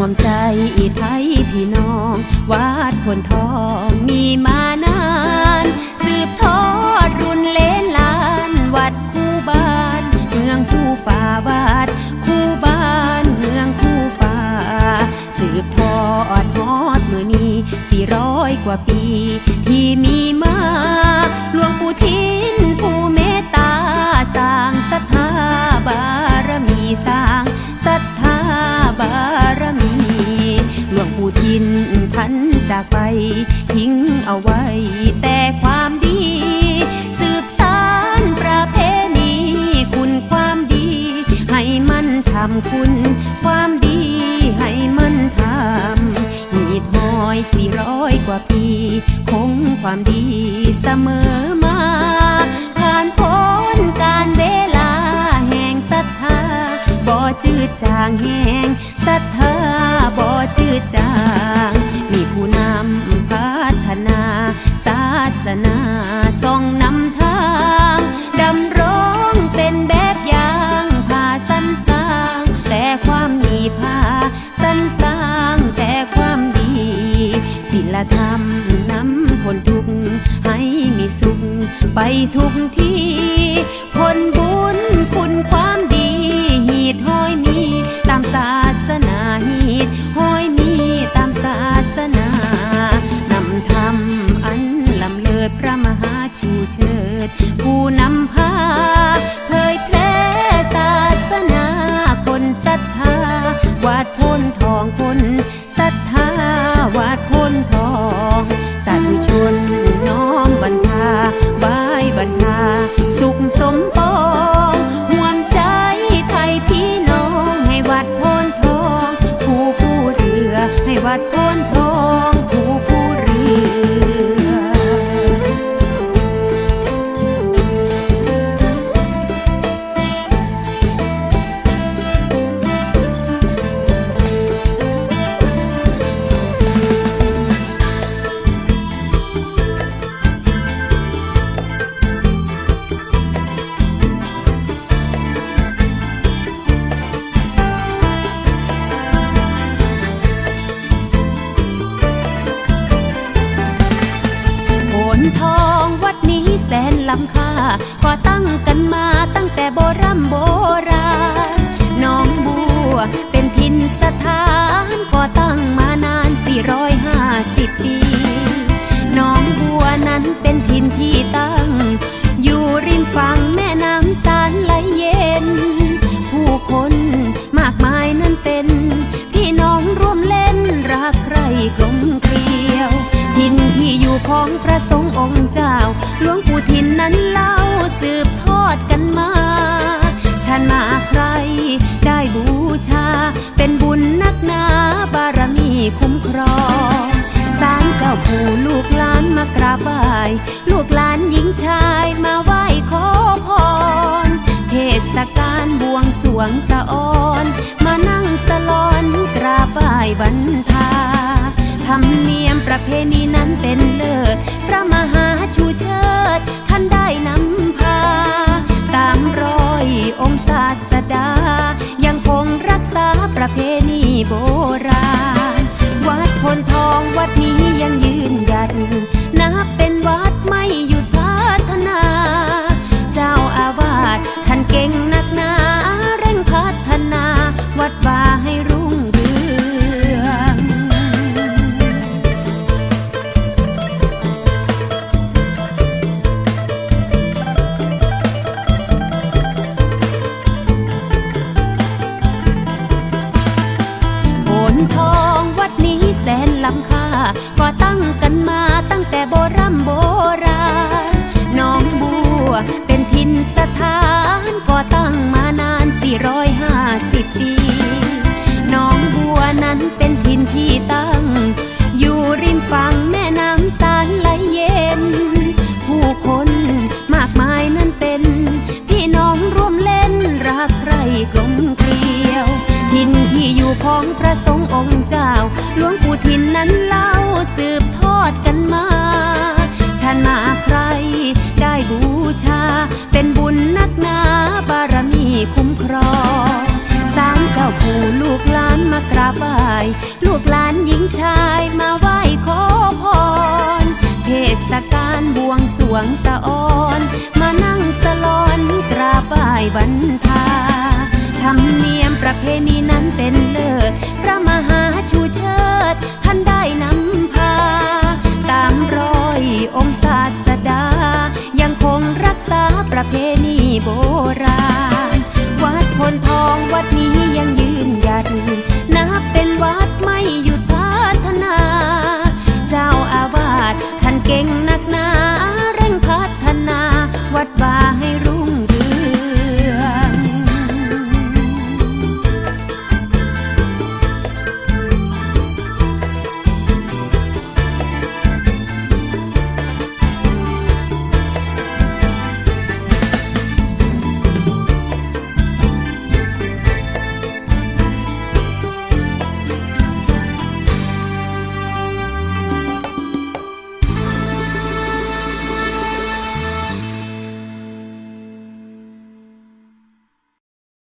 ห่วมใจไทยพี่น้อง วาดคนทองมีมานา ทิ้งเอาไว้แต่ความดี สืบสานประเพณีคุณความดี ให้มันทำคุณ ความดีให้มันทำหีดหอยสี่ร้อยกว่าปี คงความดีเสมอมาผ่านพ้นการเวลาแห่งศรัทธาบ่จืดจางแห่งศรัทธาบ่จืดจาง ส่องนำทางดำรงเป็นแบบอย่างพาสันสร้าง แต่ความดีพาสันสร้างแต่ความดี ศิลธรรมนำคนทุกข์ให้มีสุขไปทุกที่ผลบุญคุณความดีหีดห้อยมีตามศาสนาหีดห้อยมีตามศาสนานำธรรมอันลำเลิศพระ เชิดผู้นำพา ค่าก่อตั้งกันมา ที่นนั้นเล่าสืบทอดกันมาฉันมาใครได้บูชา เป็นบุญนักหนาบารมีคุ้มครองสารเจ้าปู่ลูกหลานมากราบไหว้ลูกหลานหญิงชายมาไหว้ขอพร เทศกาลบวงสรวงสะออน มานั่งสลอนกราบไหว้บรรทาธรรมเนียมประเพณีนั้นเป็นเลิศพระมหา เพณีโบราณ นทองวัดนี้แสนล้ำค่าก่อตั้งกันมาตั้งแต่โบรำโบ นั้นเล่าสืบทอดกันมาฉันมาใครได้บูชา เป็นบุญนักหนาบารมีคุ้มครองสารเจ้าปู่ลูกหลานมากราบไหว้ลูกหลานหญิงชายมาไหว้ขอพร เทศกาลบวงสรวงสะออน มานั่งสลอนกราบไหว้บรรทาธรรมเนียมประเพณีนั้นเป็นเลิศ พระมหาชูเชิดท่าน ได้นำพา ตามรอยองศาสดา ยังคงรักษาประเพณีโบราณ วัดพลทองวัดนี้ยังยืนหยัดนับเป็นวัดไม่หยุดพัฒนา เจ้าอาวาสท่านเก่งนักหนา เร่งพัฒนาวัดวา